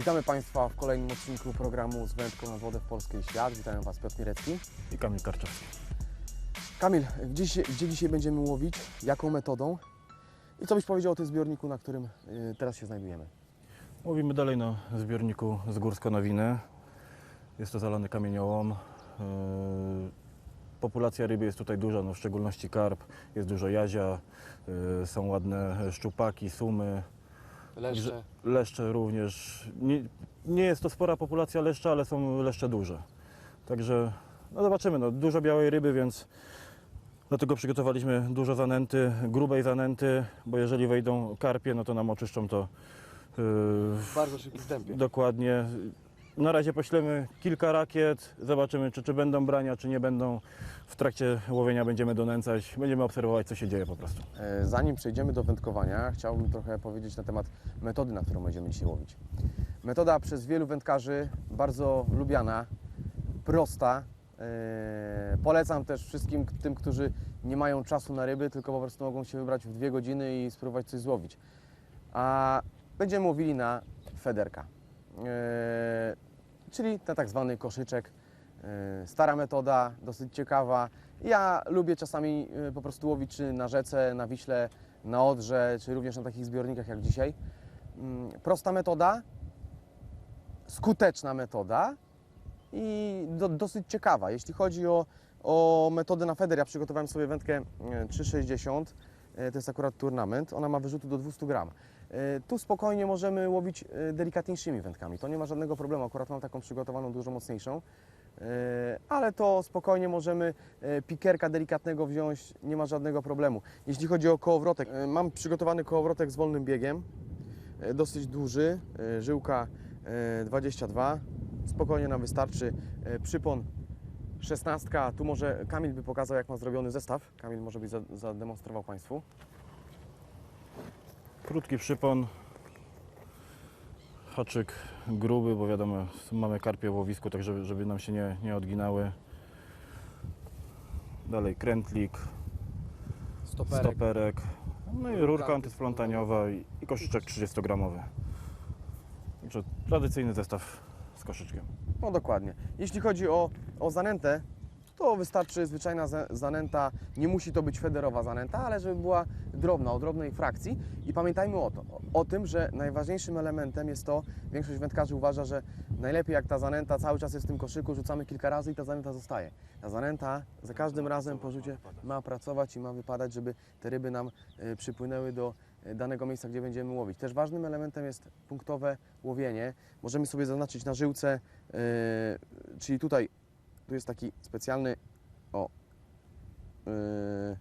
Witamy Państwa w kolejnym odcinku programu z wędką na wodę w Polskę i świat. Witają Was Piotr Mirecki. i Kamil Karczewski. Kamil, gdzie, dzisiaj- gdzie dzisiaj będziemy łowić? Jaką metodą? I co byś powiedział o tym zbiorniku, na którym y, teraz się znajdujemy? Mówimy dalej na zbiorniku z Górsko-Nowiny. Jest to zalany kamieniołom. Yy, Populacja ryby jest tutaj duża, no w szczególności karp. Jest dużo jazia, yy, są ładne szczupaki, sumy, Leszcze. leszcze również. Nie, nie jest to spora populacja leszcza, ale są leszcze duże. Także no zobaczymy, no, dużo białej ryby, więc dlatego przygotowaliśmy dużo zanęty, grubej zanęty, bo jeżeli wejdą karpie, no to nam oczyszczą to yy, W bardzo szybkim tempie. Dokładnie. Na razie poślemy kilka rakiet, zobaczymy czy, czy będą brania, czy nie będą. W trakcie łowienia będziemy donęcać, będziemy obserwować co się dzieje po prostu. E, Zanim przejdziemy do wędkowania, chciałbym trochę powiedzieć na temat metody, na którą będziemy dzisiaj łowić. Metoda przez wielu wędkarzy bardzo lubiana, prosta. E, Polecam też wszystkim tym, którzy nie mają czasu na ryby, tylko po prostu mogą się wybrać w dwie godziny i spróbować coś złowić. A będziemy łowili na federka, e, czyli na tak zwany koszyczek. E, Stara metoda, dosyć ciekawa. Ja lubię czasami e, po prostu łowić czy na rzece, na Wiśle, na Odrze, czy również na takich zbiornikach jak dzisiaj. Mm, Prosta metoda, skuteczna metoda i do, dosyć ciekawa. Jeśli chodzi o, o metodę na feder, ja przygotowałem sobie wędkę e, 3,60. E, To jest akurat turnament. Ona ma wyrzuty do 200 gram. E, Tu spokojnie możemy łowić e, delikatniejszymi wędkami. To nie ma żadnego problemu. Akurat mam taką przygotowaną dużo mocniejszą. E, Ale to spokojnie możemy pikerka delikatnego wziąć, nie ma żadnego problemu. Jeśli chodzi o kołowrotek, mam przygotowany kołowrotek z wolnym biegiem, dosyć duży, żyłka e, 22, spokojnie nam wystarczy. Przypon 16, tu może Kamil by pokazał jak ma zrobiony zestaw. Kamil może by za- zademonstrował Państwu. Krótki przypon, haczyk gruby, bo wiadomo mamy karpie w łowisku, tak żeby, żeby nam się nie, nie odginały. Dalej krętlik, stoperek, no i rurka antysplątaniowa i, i koszyczek 30-gramowy. Także tradycyjny zestaw z koszyczkiem. No dokładnie. Jeśli chodzi o, o zanętę, to wystarczy zwyczajna za- zanęta. Nie musi to być federowa zanęta, ale żeby była drobna, o drobnej frakcji. I pamiętajmy o, to, o tym, że najważniejszym elementem jest to, większość wędkarzy uważa, że najlepiej jak ta zanęta cały czas jest w tym koszyku, rzucamy kilka razy i ta zanęta zostaje. Ta zanęta za każdym razem po rzucie ma pracować i ma wypadać, żeby te ryby nam e, przypłynęły do e, danego miejsca, gdzie będziemy łowić. Też ważnym elementem jest punktowe łowienie. Możemy sobie zaznaczyć na żyłce, e, czyli tutaj tu jest taki specjalny o, e,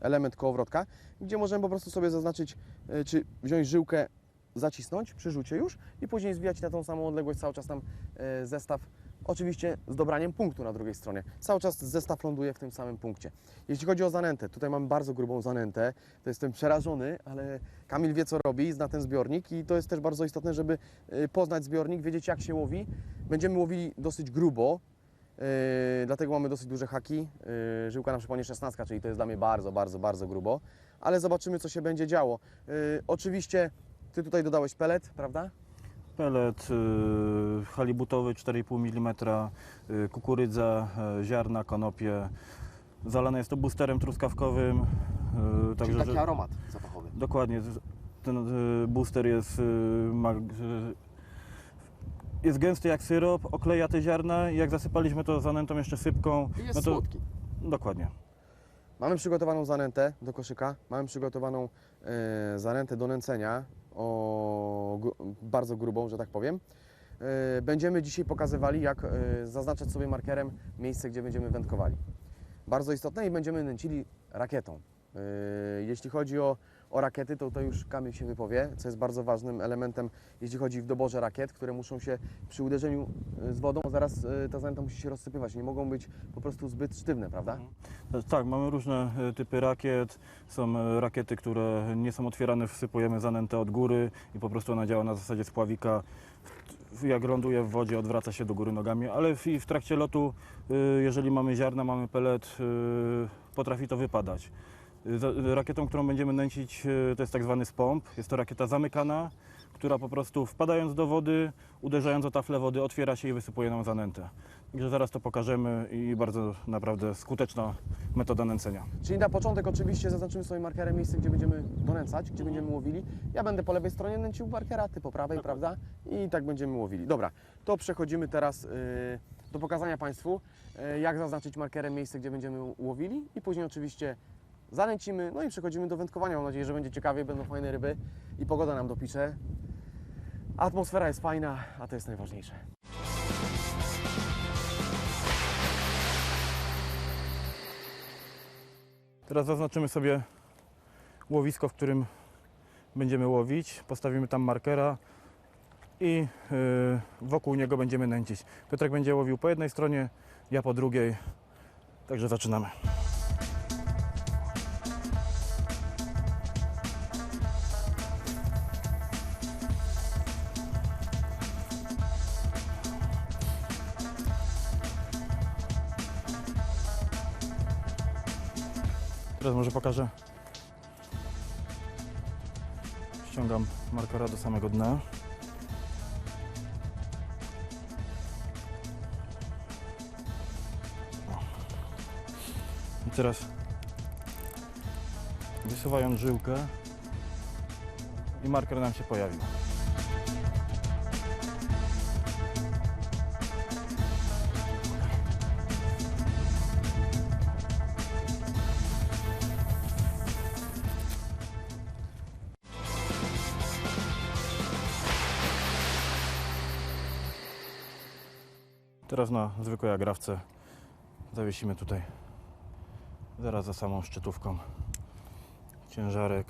element kołowrotka, gdzie możemy po prostu sobie zaznaczyć, e, czy wziąć żyłkę, zacisnąć przy rzucie już i później zwijać na tą samą odległość cały czas tam e, zestaw, oczywiście z dobraniem punktu na drugiej stronie. Cały czas zestaw ląduje w tym samym punkcie. Jeśli chodzi o zanętę, tutaj mamy bardzo grubą zanętę, to jestem przerażony, ale Kamil wie co robi, zna ten zbiornik i to jest też bardzo istotne, żeby e, poznać zbiornik, wiedzieć jak się łowi. Będziemy łowili dosyć grubo, Yy, dlatego mamy dosyć duże haki. Yy, żyłka na przypomnie 16, czyli to jest dla mnie bardzo, bardzo, bardzo grubo. Ale zobaczymy, co się będzie działo. Yy, oczywiście Ty tutaj dodałeś pelet, prawda? Pelet halibutowy 4,5 mm, kukurydza, ziarna, konopie. Zalane jest to boosterem truskawkowym. y, czyli taki że- aromat zapachowy. Dokładnie. Ten booster jest, ma, jest gęsty jak syrop, okleja te ziarna i jak zasypaliśmy to zanętą jeszcze sypką, I jest no to słodki. dokładnie. Mamy przygotowaną zanętę do koszyka, mamy przygotowaną e, zanętę do nęcenia, o, gru, bardzo grubą, że tak powiem. E, będziemy dzisiaj pokazywali, jak e, zaznaczać sobie markerem miejsce, gdzie będziemy wędkowali. Bardzo istotne i będziemy nęcili rakietą. E, jeśli chodzi o, o rakiety, to już Kamil się wypowie, co jest bardzo ważnym elementem, jeśli chodzi w doborze rakiet, które muszą się przy uderzeniu e, z wodą, zaraz e, ta zanęta musi się rozsypywać, nie mogą być po prostu zbyt sztywne, prawda? E, Tak, mamy różne e, typy rakiet. Są e, rakiety, które nie są otwierane, wsypujemy zanętę od góry i po prostu ona działa na zasadzie spławika. Jak ląduje w wodzie, odwraca się do góry nogami, ale w, w trakcie lotu, e, jeżeli mamy ziarna, mamy pelet, potrafi to wypadać. E, Rakietą, którą będziemy nęcić, e, to jest tak zwany spomp. Jest to rakieta zamykana, która po prostu wpadając do wody, uderzając o taflę wody, otwiera się i wysypuje nam zanętę. Także zaraz to pokażemy i bardzo naprawdę skuteczna metoda nęcenia. Czyli na początek oczywiście zaznaczymy sobie markerem miejsce, gdzie będziemy donęcać, gdzie będziemy łowili. Ja będę po lewej stronie nęcił markera, ty po prawej, prawda? I tak będziemy łowili. Dobra, to przechodzimy teraz yy, do pokazania Państwu, yy, jak zaznaczyć markerem miejsce, gdzie będziemy łowili i później oczywiście zanęcimy, no i przechodzimy do wędkowania. Mam nadzieję, że będzie ciekawie, będą fajne ryby i pogoda nam dopisze. Atmosfera jest fajna, a to jest najważniejsze. Teraz zaznaczymy sobie łowisko, w którym będziemy łowić. Postawimy tam markera i yy, wokół niego będziemy nęcić. Piotrek będzie łowił po jednej stronie, ja po drugiej. Także zaczynamy. Teraz może pokażę. Ściągam markera do samego dna. I teraz wysuwając żyłkę i marker nam się pojawił. Teraz na zwykłej agrawce zawiesimy tutaj zaraz za samą szczytówką ciężarek.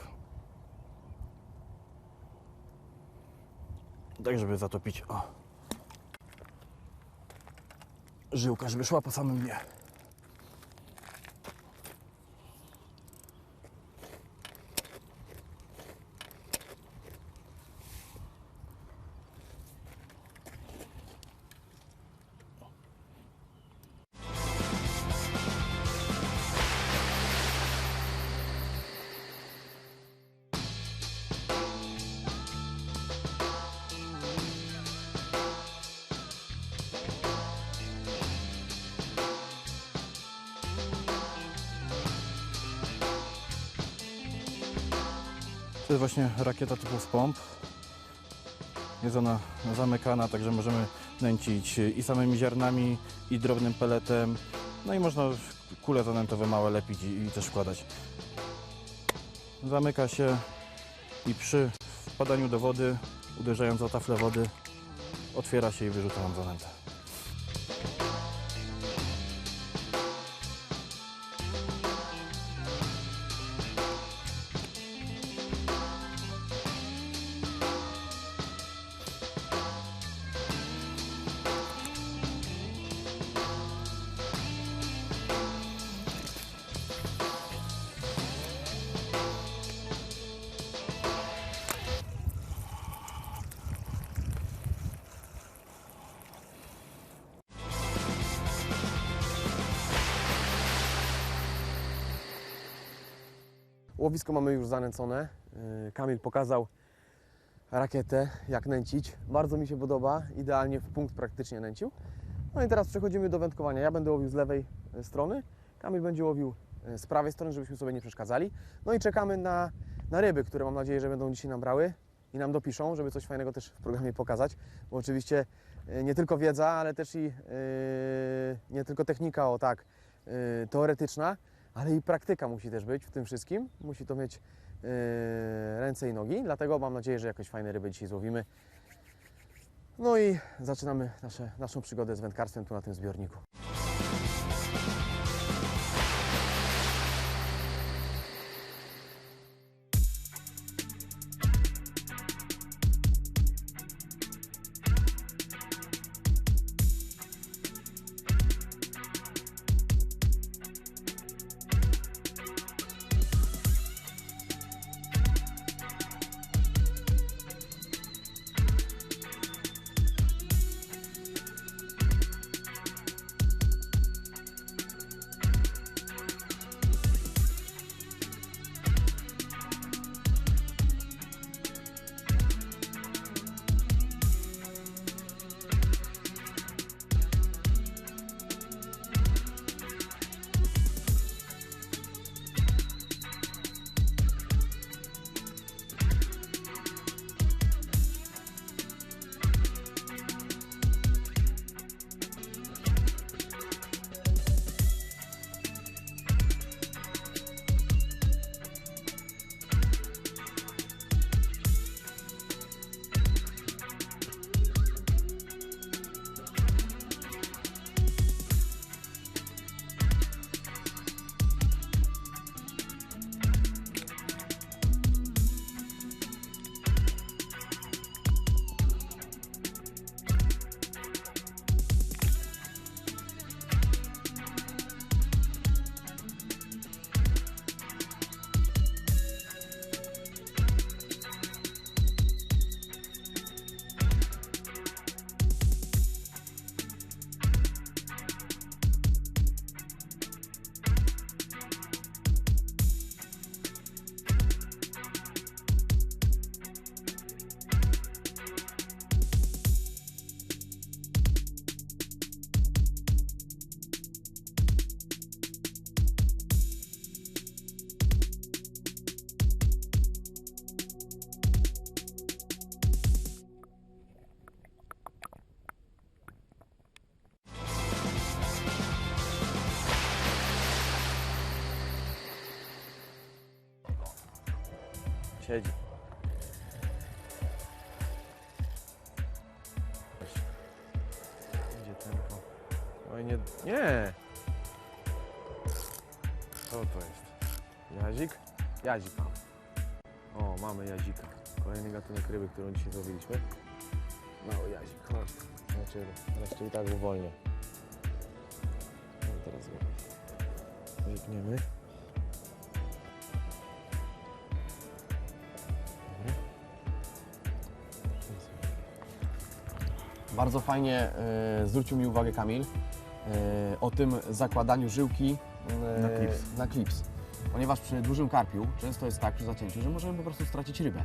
Tak, żeby zatopić o żyłka, żeby szła po samym dnie. To jest właśnie rakieta typu spomp. Jest ona zamykana, także możemy nęcić i samymi ziarnami, i drobnym peletem. No i można kule zanętowe małe lepić i, i też wkładać. Zamyka się i przy wpadaniu do wody, uderzając o taflę wody, otwiera się i wyrzuca nam zanętę. Łowisko mamy już zanęcone. Yy, Kamil pokazał rakietę, jak nęcić. Bardzo mi się podoba, idealnie w punkt praktycznie nęcił. No i teraz przechodzimy do wędkowania. Ja będę łowił z lewej y, strony, Kamil będzie łowił y, z prawej strony, żebyśmy sobie nie przeszkadzali. No i czekamy na, na ryby, które mam nadzieję, że będą dzisiaj nam brały i nam dopiszą, żeby coś fajnego też w programie pokazać, bo oczywiście y, nie tylko wiedza, ale też i yy, nie tylko technika, o tak, yy, teoretyczna, ale i praktyka musi też być w tym wszystkim. Musi to mieć yy, ręce i nogi, dlatego mam nadzieję, że jakieś fajne ryby dzisiaj złowimy. No i zaczynamy nasze, naszą przygodę z wędkarstwem tu na tym zbiorniku. Siedzi. Idzie tempo. Oj, nie... Nie! Co to jest? Jazik? Jazik. O, mamy jazika. Kolejny gatunek ryby, którą dzisiaj złowiliśmy. Mały jazik, chodź. Znaczy, cię i tak uwolnię. No teraz go wykniemy. Bardzo fajnie e, zwrócił mi uwagę Kamil e, o tym zakładaniu żyłki e, Na klips. na klips. Ponieważ przy dużym karpiu często jest tak przy zacięciu, że możemy po prostu stracić rybę.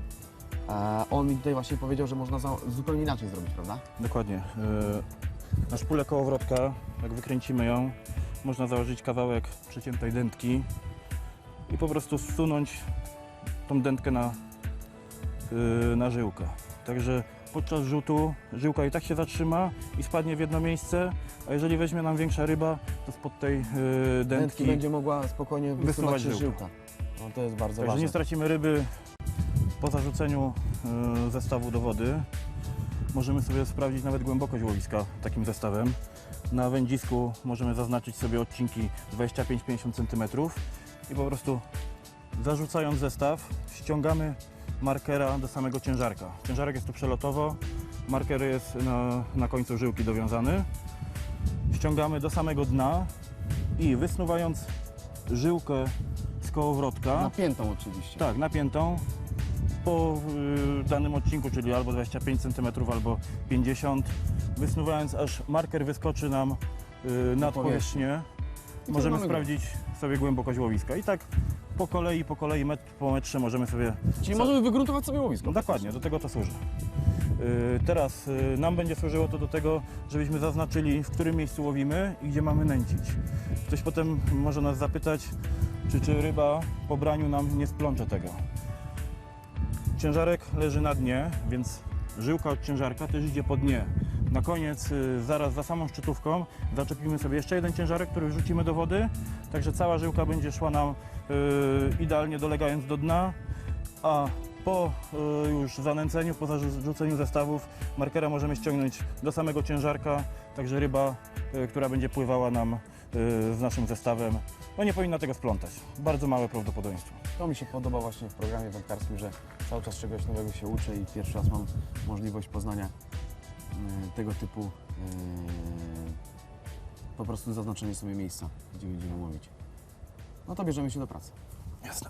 A on mi tutaj właśnie powiedział, że można za, zupełnie inaczej zrobić, prawda? Dokładnie. Yy, Na szpulę kołowrotka, jak wykręcimy ją, można założyć kawałek przeciętej dętki i po prostu zsunąć tą dętkę na, yy, na żyłkę. Także podczas rzutu żyłka i tak się zatrzyma i spadnie w jedno miejsce, a jeżeli weźmie nam większa ryba, to spod tej yy, Dętki dętki, będzie mogła spokojnie wysuwać wysuwać się żyłka. No to jest bardzo Także ważne. nie stracimy ryby po zarzuceniu y, zestawu do wody. Możemy sobie sprawdzić nawet głębokość łowiska takim zestawem. Na wędzisku możemy zaznaczyć sobie odcinki 25-50 cm i po prostu zarzucając zestaw ściągamy markera do samego ciężarka. Ciężarek jest tu przelotowo, marker jest na, na końcu żyłki dowiązany. Ściągamy do samego dna i wysnuwając żyłkę z kołowrotka, Napiętą oczywiście. tak, napiętą po y, danym odcinku, czyli albo 25 cm, albo 50, wysnuwając aż marker wyskoczy nam y, nad powierzchnię. Możemy sprawdzić sobie głębokość łowiska. I tak po kolei, po kolei, metr po metrze możemy sobie... Czyli możemy wygruntować sobie łowisko. Dokładnie, do tego to służy. Y, Teraz y, nam będzie służyło to do tego, żebyśmy zaznaczyli, w którym miejscu łowimy i gdzie mamy nęcić. Ktoś potem może nas zapytać, czy, czy ryba po braniu nam nie splącze tego. Ciężarek leży na dnie, więc żyłka od ciężarka też idzie po dnie. Na koniec, y, zaraz za samą szczytówką, zaczepimy sobie jeszcze jeden ciężarek, który wrzucimy do wody, także cała żyłka będzie szła nam y, idealnie dolegając do dna, a po y, już zanęceniu, po zarzuceniu zestawów, markera możemy ściągnąć do samego ciężarka, także ryba, która będzie pływała nam z naszym zestawem, no nie powinna tego splątać. Bardzo małe prawdopodobieństwo. To mi się podoba właśnie w programie wędkarskim, że cały czas czegoś nowego się uczę i pierwszy raz mam możliwość poznania tego typu y, po prostu zaznaczenie sobie miejsca, gdzie będziemy łowić. No to bierzemy się do pracy. Jasne.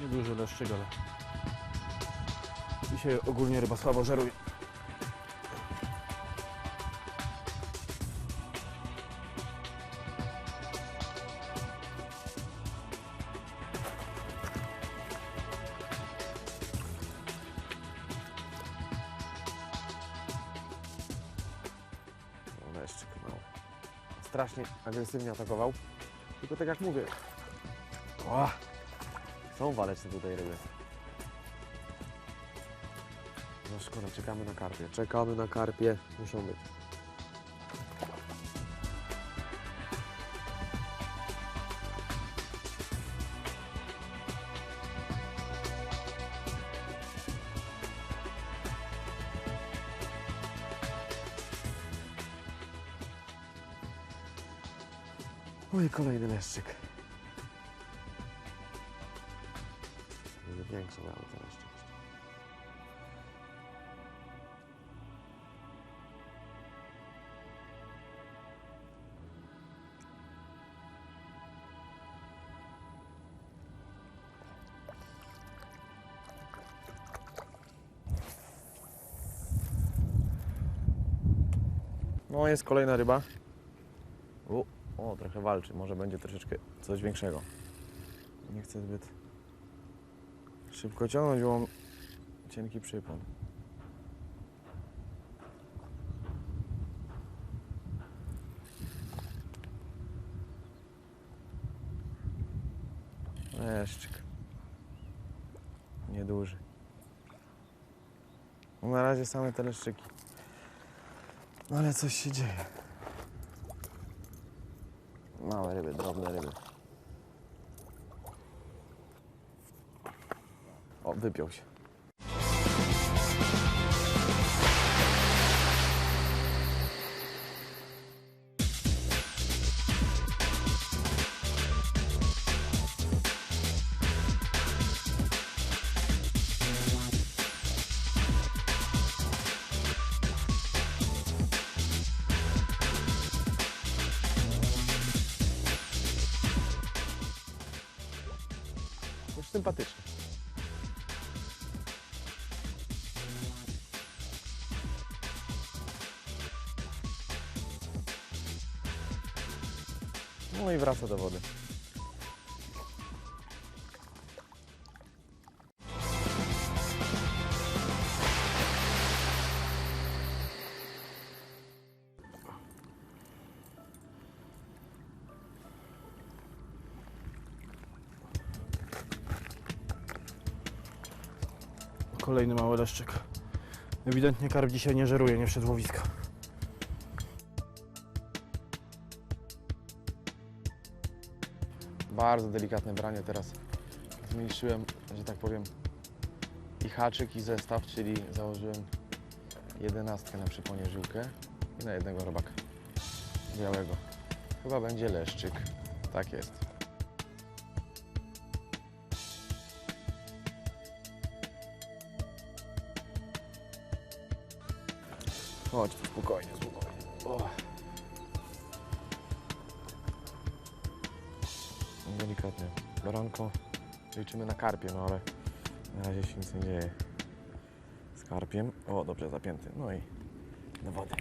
Nieduży leszczyk, ale dzisiaj ogólnie ryba słabo żeruje. Leszczyk mało. Strasznie agresywnie atakował. Tylko tak jak mówię. O, są waleczne tutaj ryby. Szkoda, czekamy na karpie. Czekamy na karpie. Muszą być. Oj, kolejny leszczyk. Będzie większy miał ten leszczyk No, jest kolejna ryba. U, o, trochę walczy. Może będzie troszeczkę coś większego. Nie chcę zbyt szybko ciągnąć, bo mam cienki przypon. Leszczyk. nieduży. No na razie same teleszczyki. No ale coś się dzieje. Małe ryby, drobne ryby. O, wypiął się. Sympatyczny. No i wraca do wody. Kolejny mały leszczyk. Ewidentnie karp dzisiaj nie żeruje, nie wszedł w łowisko. Bardzo delikatne branie teraz. Zmniejszyłem, że tak powiem, i haczyk, i zestaw, czyli założyłem jedenastkę na przyponie żyłkę i na jednego robaka białego. Chyba będzie leszczyk. Tak jest. Chodź tu spokojnie, spokojnie. O. Delikatnie. Baranko. Liczymy na karpie, no ale na razie się nic nie dzieje z karpiem. O, dobrze zapięty. No i do wody.